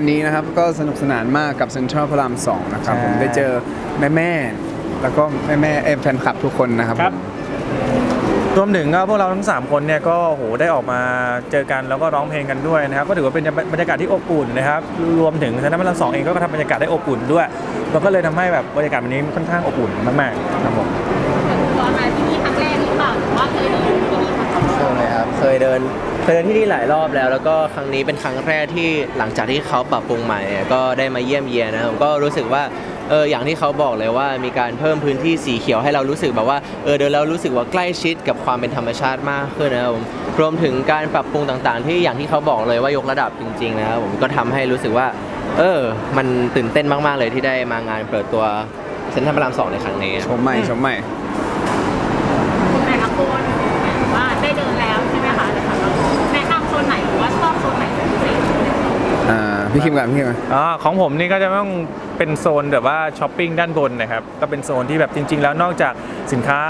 วันนี้นะครับก็สนุกสนานมากกับเซ็นทรัลพระรามสองนะครับใช่ผมได้เจอแม่แม่ๆแล้วก็แม่แม่ๆเอฟแฟนคลับทุกคนนะครับครับรวมถึงก็พวกเราทั้ง 3 คนเนี่ยก็โหได้ออกมาเจอกันแล้วก็ร้องเพลงกันด้วยนะครับก็ถือว่าเป็นบรรยากาศที่อบอุ่นนะครับรวมถึงคณะพลังสองเองก็ทำบรรยากาศได้อบอุ่นด้วยมันก็เลยทำให้แบบบรรยากาศวันนี้ค่อนข้างอบอุ่นมากๆครับผมตอนมาที่นี่ครั้งแรกหรือเปล่าหรือว่าเคย เคยเดินเคยเดินที่นี่หลายรอบแล้ว แล้วก็ครั้งนี้เป็นครั้งแรกที่หลังจากที่เขาปรับปรุงใหม่ก็ได้มาเยี่ยมเยียนนะครับก็รู้สึกว่าเอออย่างที่เขาบอกเลยว่ามีการเพิ่มพื้นที่สีเขียวให้เรารู้สึกแบบว่าเออเดินแล้วรู้สึกว่าใกล้ชิดกับความเป็นธรรมชาติมากขึ้นนะครับผมรวมถึงการปรับปรุงต่างๆ ที่อย่างที่เขาบอกเลยว่ายกระดับจริงๆนะครับผมก็ทำให้รู้สึกว่า เออ มันตื่นเต้นมากๆเลยที่ได้มางานเปิดตัวเซ็นทรัลพระรามสองในครั้งนี้ชมใหม่ชมใหม่ แต่ละคนว่าได้เดินแล้วใช่ไหมคะแต่ถามว่าแนะนำโซนไหนหรือว่าชอบโซนไหนเป็นพิเศษ อ่า พี่คิมก่อนพี่คิมก่อนอ่าของผมนี่ก็จะต้องเป็นโซนแบบว่าช้อปปิ้งด้านบนนะครับ ก็เป็นโซนที่แบบจริง ๆ แล้วนอกจากสินค้า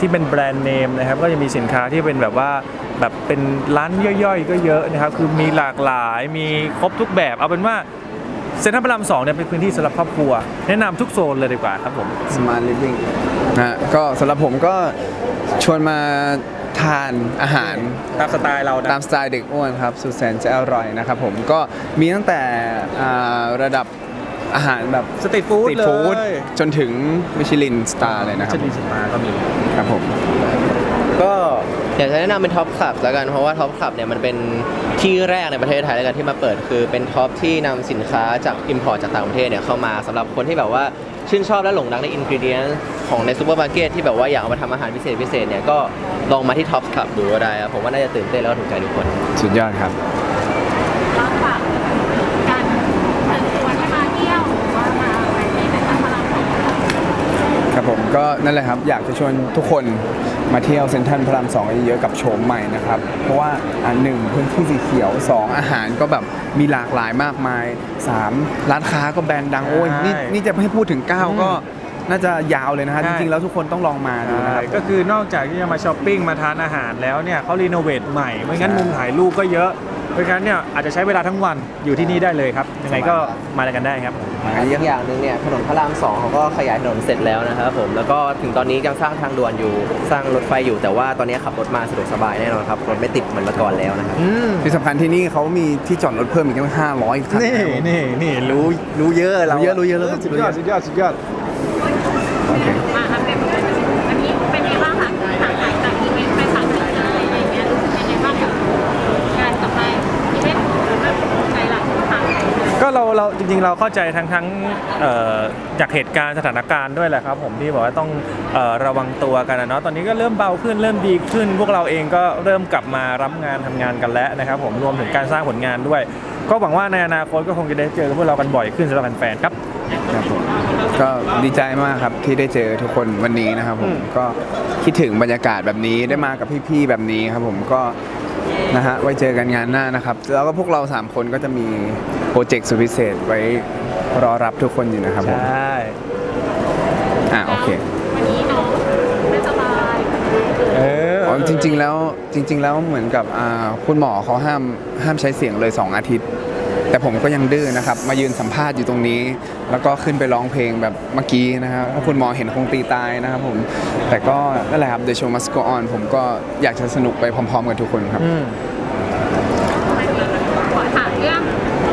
ที่เป็นแบรนด์เนมนะครับก็จะมีสินค้าที่เป็นแบบว่าแบบเป็นร้านย่อยๆ ก็เยอะนะครับ คือมีหลากหลายมีครบทุกแบบ เอาเป็นว่าเซ็นทรัลพระรามสองเนี่ยเป็นพื้นที่สำหรับครอบครัว แนะนำทุกโซนเลยดีกว่าครับผม Smart Living นะฮะก็สำหรับผมก็ชวนมา ทานอาหาร ตามสไตล์เรานะ ตามสไตล์เด็กอ้วนครับสุดแสนจะอร่อยนะครับผมก็มีตั้งแต่อ่าระดับอาหารแบบสตรีทฟู้ดสตรีทฟู้ดเลยจนถึงมิชลินสตาร์เลยนะคชรับลีสตาร์ก็มี ครับผม ก็ อยากจะแนะนำเป็นท็อปคลับแล้วกันเพราะว่าท็อปคลับเนี่ยมันเป็นที่แรกในประเทศไทยแล้วกันที่มาเปิดคือเป็นท็อปที่นำสินค้าจาก Import จากต่างประเทศเนี่ยเข้ามาสำหรับคนที่แบบว่าชื่นชอบและหลงรักในอินก e เดียนของในซูเปอร์มาร์เก็ตที่แบบว่าอยากเอามาทำอาหารพิเศษพิเศษเนี่ยก็ลองมาที่ท็อปคลับดูก็ได้ครับผมว่าน่าจะตื่นเต้นแล้วก็ถูกใจทุกคน สุดยอดครับแล้วฝากการเชิญชวนให้มาเที่ยวหรือว่ามาอะไรที่เป็นพลังของครับผมก็นั่นแหละครับอยากจะชวนทุกคน มาเที่ยวเซ็นทรัลพระรามสองเยอะๆกับโฉมใหม่นะครับ เพราะว่าอันหนึ่งพื้นที่สีเขียว 2 อาหารก็แบบมีหลากหลายมากมาย 3 ร้านค้าก็แบรนด์ดังโอ้ยนี่ใช่นี่จะให้พูดถึง 9 ก็น่าจะยาวเลยนะฮะใช่จริงๆแล้วทุกคนต้องลองมาดูนะครับก็คือนอกจากที่จะมาช้อปปิ้งมาทานอาหารแล้วเนี่ยเขารีโนเวทใหม่ไม่งั้นใช่มุมถ่ายรูปก็เยอะ เพราะฉะนั้นเนี่ยอาจจะใช้เวลาทั้งวันอยู่ที่นี่ได้เลยครับยังไงก็มากันได้ครับมาเยอีอะกอย่างหนึ่งเนี่ยถนนพระรามสองเขาก็ขยายถนนเสร็จแล้วนะครับผมแล้วก็ถึงตอนนี้ยังสร้างทางด่วนอยู่สร้างรถไฟอยู่แต่ว่าตอนนี้ขับรถมาสะดวกสบายแน่นอนครับรถไม่ติดเหมือนเมื่อก่อนแล้วนะครับที่สำคัญที่นี่เขามีที่จอดรถเพิ่มอีกตั้ง500คันนี่นะครับผมนี่นี่รู้รู้เยอะเรารู้เยอะรู้เยอะแล้วสุดยอดสุดยอดสุดยอดโอเคมาอัปเจริง ๆ เราเข้าใจทั้งทั้งจากเหตุการณ์สถานการณ์ด้วยแหละครับผมที่บอกว่าต้องอระวังตัวกันนะเนาะตอนนี้ก็เริ่มเบาขึ้นเริ่มดีขึ้น พวกเราเองก็เริ่มกลับมารับงานทำงานกันแล้วนะครับผมรวมถึงการสร้างผลงานด้วย ก็หวังว่าในอนาคตก็คงจะได้เจอพวกเรากันบ่อยขึ้นสำหรับแฟนๆครับครับผมก็ดีใจมากครับที่ได้เจอทุกคนวันนี้นะครับผมมก็คิดถึงบรรยากาศแบบนี้ได้มากับพี่ๆแบบนี้ครับผมก็ นะฮะไว้เจอกันงานหน้านะครับ แล้วก็พวกเรา 3 คนก็จะมีโปรเจกต์สุดพิเศษไว้รอรับทุกคนอยู่นะครับผมใช่อะโอเควันนี้น้องไม่สบายเอออ๋อจริง ๆ แล้วจริง ๆ แล้วเหมือนกับอ่าคุณหมอเขาห้ามห้ามใช้เสียงเลย 2 อาทิตย์ แต่ผมก็ยังดื้อนะครับ มายืนสัมภาษณ์อยู่ตรงนี้ แล้วก็ขึ้นไปร้องเพลงแบบเมื่อกี้นะครับถ้าคุณหมอเห็นคงตีตายนะครับผม แต่ก็นั่นแหละครับ The Show Must Go On ผมก็อยากจะสนุกไปพร้อม ๆ กับทุกคนครับ อืม ขอถามเรื่อง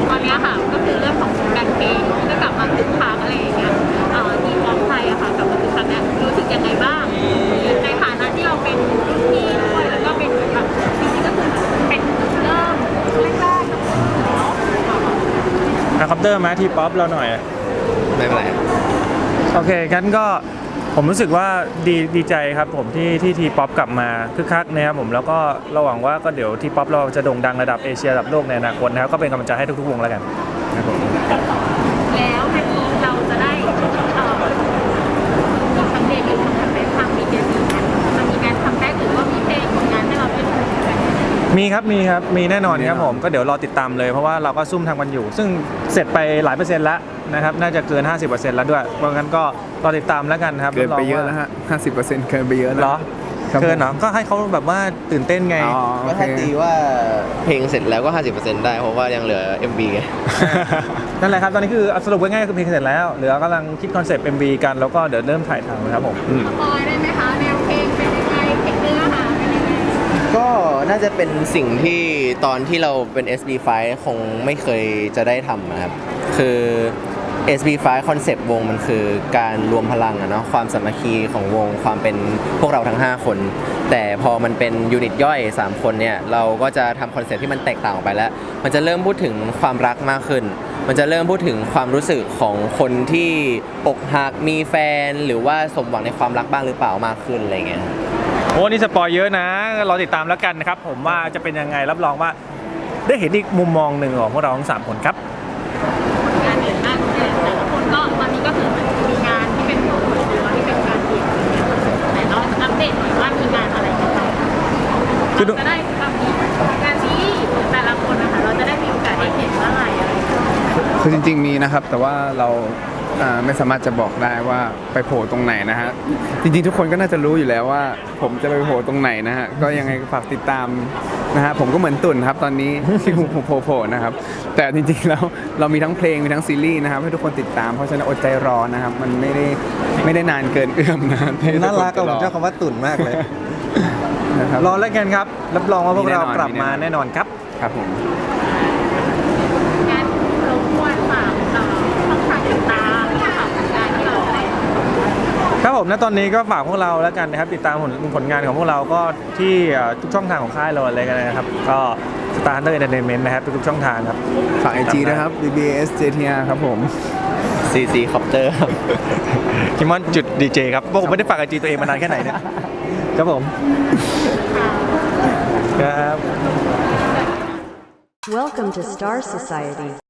ตอนเนี้ยค่ะก็คือเรื่องของแบงเพลงก็กลับมาคึกคักอะไรอย่างเงี้ยเอ่อที่ร้องไทยอะค่ะกลับมาคึกคักเนี่ยรู้สึกยังไงบ้าง ในฐานะที่เราเป็นรุ่นพี่ด้วยแล้วก็เป็นเหมือนแบบจริงๆก็คือเป็นเริ่มแรกๆเนาะ อะคอป เตอร์มาที่ป๊อปเราหน่อย ไม่เป็นไรโอเคงั้นก็ผมรู้สึกว่าดีดีใจครับผมที่ที่ทีป๊อปกลับมาคึกคักนะครับผมแล้วก็เราหวังว่าก็เดี๋ยวทีป๊อปเราจะโด่งดังระดับเอเชียระดับโลกในอนาคตนะครับก็เป็นกำลังใจให้ทุกๆวงแล้วกันแล้วในนี้เราจะได้เอ่อมีทั้งเดบิวต์ทั้งแคมเปญทางมีเดียดีเนี่ยมันมีการทำแบ็กหรือว่ามีเพลงผลงานให้เราได้ดูไหม มีครับมีครับมีแน่นอนครับผมก็เดี๋ยวรอติดตามเลยเพราะว่าเราก็ซุ่มทำกันอยู่ ซึ่งเสร็จไปหลายเปอร์เซ็นต์แล้วนะครับน่าจะเกิน 50%แล้วด้วยเพราะงั้นก็รอติดตามแล้วกันครับเกินไปรับรงเยอะว่าแล้วฮะ50%เกินไปเยอะแล้วเหรอครับเกินเนาะก็ให้เขาแบบว่าตื่นเต้นไงอ๋อโอก็เคถ้าตีว่าเพลงเสร็จแล้วก็ 50%ได้เพราะว่ายังเหลือ MV ไงนั่นแหละครับตอนนี้คือสรุปง่ายๆคือเพลงเสร็จแล้วเหลือกำลังคิดคอนเซปต์ MV กันแล้วก็เดี๋ยวเริ่มถ่ายทำนะครับผมอืมสปอยได้ไหมคะแนวเพลงเป็นยังไงเพลงเนื้อหาเป็นยังไงก็ น่าจะเป็นสิ่งที่ตอนที่เราเป็น SB5 คงไม่เคยจะได้ทำนะครับ คือ SB5 คอนเซปต์วงมันคือการรวมพลังอะเนาะความสามัคคีของวงความเป็นพวกเราทั้ง 5 คน แต่พอมันเป็นยูนิตย่อย 3 คนเนี่ย เราก็จะทำคอนเซปต์ที่มันแตกต่างออกไปแล้ว มันจะเริ่มพูดถึงความรักมากขึ้น มันจะเริ่มพูดถึงความรู้สึกของคนที่อกหักมีแฟน หรือว่าสมหวังในความรักบ้างหรือเปล่ามากขึ้นอะไรเงี้ย โอ้นี่สปอยเยอะนะรอติดตามแล้วกันนะครับ ผมว่าจะเป็นยังไงรับรองว่า ได้เห็นอีกมุมมองหนึ่งของพวกเราทั้งสามคนครับงานเด่นมากเลยแต่ละคนก็ตอนนี้ก็คือเหมือนมีงานที่เป็นตัวตัวที่เป็นการเดี่ยวแต่เราอัปเดตหน่อยว่ามีงานอะไรกันบ้างคือจะได้ทำงานซีรีส์แต่ละคนนะคะเราจะได้มีโอกาสได้เห็นว่าอะไรอะไรคือจริง ๆ มีนะครับ แต่ว่าเรา อ่าไม่สามารถจะบอกได้ว่าไปโผล่ตรงไหนนะฮะจริงๆทุกคนก็น่าจะรู้อยู่แล้วว่า ผมจะไปโผล่ตรงไหนนะฮะก็ยังไงฝากติดตามนะฮะผมก็เหมือนตุ่นครับตอนนี้ที่ผมโผล่โผล่นะครับแต่จริงๆแล้วเรามีทั้งเพลงมีทั้งซีรีส์นะครับให้ทุกคนติดตามเพราะฉะนั้นอดใจรอนะครับ มันไม่ได้ไม่ได้นานเกินเอื้อมนะที่ทุน่ารักคกับผมจะชอบคำว่าตุ่นมากเลยนะครับรอแล้วกันครับรับรองว่าพวกเรามีแน่นอนกลับมามีแน่นอนแน่นอนครับครับผม งานรบกวนฝากเอ่อช่องทางติดตามฝากผลงานที่เราได้ ครับผมณตอนนี้ก็ฝากพวกเราแล้วกันนะครับ ติดตามผลผลงานของพวกเราก็ที่เอ่อทุกช่องทางของค่ายเราอะไรกันนะครับ ก็ Star Hunter Entertainment นะครับทุกๆช่องทางครับ ฝากไอจีด้วยครับ BBS JTR ครับผม CC Copter ครับ คิมอนจุดดีเจครับพวกผมไม่ได้ฝากไอจีตัวเองมานานแค่ไหนเนี่ย ครับผม ครับ Welcome to Star Society.